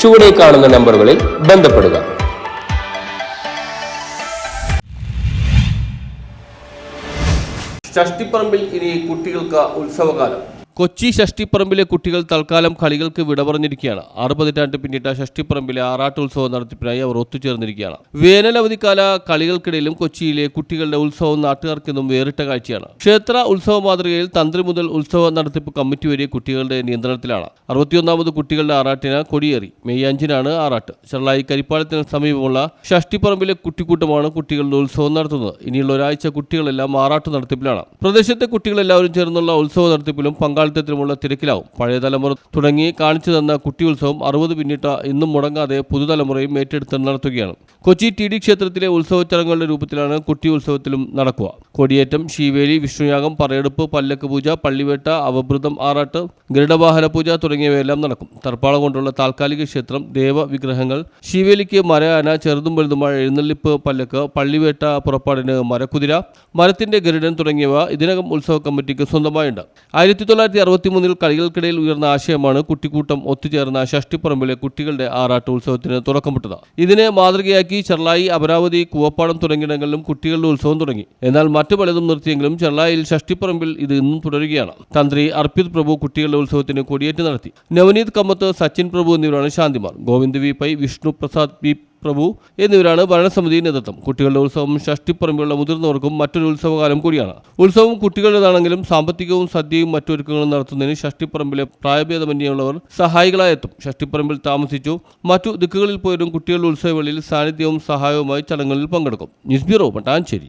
ചുവടെ കാണുന്ന നമ്പറുകളിൽ ബന്ധപ്പെടുക. ഷഷ്ടിപ്പറമ്പിൽ ഇനി കുട്ടികൾക്ക് ഉത്സവകാലം. കൊച്ചി ഷഷ്ടിപ്പറമ്പിലെ കുട്ടികൾ തൽക്കാലം കളികൾക്ക് വിട പറഞ്ഞിരിക്കുകയാണ് ആറ് പതിറ്റാണ്ട് പിന്നിട്ട ഷഷ്ടിപ്പറമ്പിലെ ആറാട്ടുത്സവം നടത്തിപ്പിനായി അവർ ഒത്തുചേർന്നിരിക്കുകയാണ്. വേനൽ അവധിക്കാല കളികൾക്കിടയിലും കൊച്ചിയിലെ കുട്ടികളുടെ ഉത്സവം നാട്ടുകാർക്കെന്നും വേറിട്ട കാഴ്ചയാണ്. ക്ഷേത്ര ഉത്സവ മാതൃകയിൽ തന്ത്രി മുതൽ ഉത്സവ നടത്തിപ്പ് കമ്മിറ്റി വരെ കുട്ടികളുടെ നിയന്ത്രണത്തിലാണ്. അറുപത്തിയൊന്നാമത് കുട്ടികളുടെ ആറാട്ടിന് കൊടിയേറി. മെയ് അഞ്ചിനാണ് ആറാട്ട്. ചെറുതായി കരിപ്പാളത്തിന് സമീപമുള്ള ഷഷ്ടിപ്പറമ്പിലെ കുട്ടിക്കൂട്ടമാണ് കുട്ടികളുടെ ഉത്സവം നടത്തുന്നത്. ഇനിയുള്ള ഒരാഴ്ച കുട്ടികളെല്ലാം ആറാട്ട് നടത്തിപ്പിലാണ്. പ്രദേശത്തെ കുട്ടികളെല്ലാവരും ചേർന്നുള്ള ഉത്സവ നടത്തിപ്പിലും പങ്കാളിത്തത്തിലുമുള്ള തിരക്കിലാവും. പഴയ തലമുറ തുടങ്ങി കാണിച്ചു തന്ന കുട്ടി ഉത്സവം അറുപത് പിന്നിട്ട ഇന്നും മുടങ്ങാതെ പുതുതലമുറയും ഏറ്റെടുത്ത് നടത്തുകയാണ്. കൊച്ചി ടി ഡി ക്ഷേത്രത്തിലെ ഉത്സവ ചടങ്ങുകളുടെ രൂപത്തിലാണ് കുട്ടി ഉത്സവത്തിലും നടക്കുക. കൊടിയേറ്റം ശീവേലി വിഷ്ണുയാഗം പറയെടുപ്പ് പല്ലക്ക് പൂജ പള്ളിവേട്ട അവഭൃതം ആറാട്ട് ഗരുഡവാഹന പൂജ തുടങ്ങിയവയെല്ലാം നടക്കും. തർപ്പാള കൊണ്ടുള്ള താൽക്കാലിക ക്ഷേത്രം ദേവ വിഗ്രഹങ്ങൾ ശീവേലിക്ക് മരയാന ചെറുതും വലുതുമായ എഴുന്നള്ളിപ്പ് പല്ലക്ക് പള്ളിവേട്ട പുറപ്പാടിന് മരക്കുതിര മരത്തിന്റെ ഗരുഡൻ തുടങ്ങിയവ ഇതിനകം ഉത്സവ കമ്മിറ്റിക്ക് സ്വന്തമായുണ്ട്. ആയിരത്തി തൊള്ളായിരത്തി അറുപത്തി മൂന്നിൽ കളികൾക്കിടയിൽ ഉയർന്ന ആശയമാണ് കുട്ടിക്കൂട്ടം ഒത്തുചേർന്ന ഷഷ്ടിപ്പറമ്പിലെ കുട്ടികളുടെ ആറാട്ട് ഉത്സവത്തിന് തുടക്കമിട്ടത്. ഇതിനെ മാതൃകയാക്കി ചെർളായി അമരാവതി കൂവപ്പാടം തുടങ്ങിയിടങ്ങളിലും കുട്ടികളുടെ ഉത്സവം തുടങ്ങി. എന്നാൽ മറ്റു പലതും നിർത്തിയെങ്കിലും ചെർളായിൽ ഷഷ്ടിപ്പറമ്പിൽ ഇത് ഇന്നും തുടരുകയാണ്. തന്ത്രി അർപ്പിത് പ്രഭു കുട്ടികളുടെ ഉത്സവത്തിന് കൊടിയേറ്റ് നടത്തി. നവനീത് കമ്മത്ത് സച്ചിൻ പ്രഭു എന്നിവരാണ് ശാന്തിമാർ. ഗോവിന്ദ് വി പൈ വിഷ്ണു പ്രസാദ് വി പ്രഭു എന്നിവരാണ് ഭരണസമിതി നേതൃത്വം. കുട്ടികളുടെ ഉത്സവം ഷഷ്ടിപ്പറമ്പിലുള്ള മുതിർന്നവർക്കും മറ്റൊരു ഉത്സവകാലം കൂടിയാണ്. ഉത്സവം കുട്ടികളുടേതാണെങ്കിലും സാമ്പത്തികവും സദ്യയും മറ്റൊരുക്കങ്ങളും നടത്തുന്നതിന് ഷഷ്ടിപ്പറമ്പിലെ പ്രായഭേദമന്യുള്ളവർ സഹായികളായെത്തും. ഷഷ്ടിപ്പറമ്പിൽ താമസിച്ചു മറ്റു ദിക്കുകളിൽ പോയവരും കുട്ടികളുടെ ഉത്സവവേളയിൽ സാന്നിധ്യവും സഹായവുമായി ചടങ്ങുകളിൽ പങ്കെടുക്കും. News bureau Mattancherry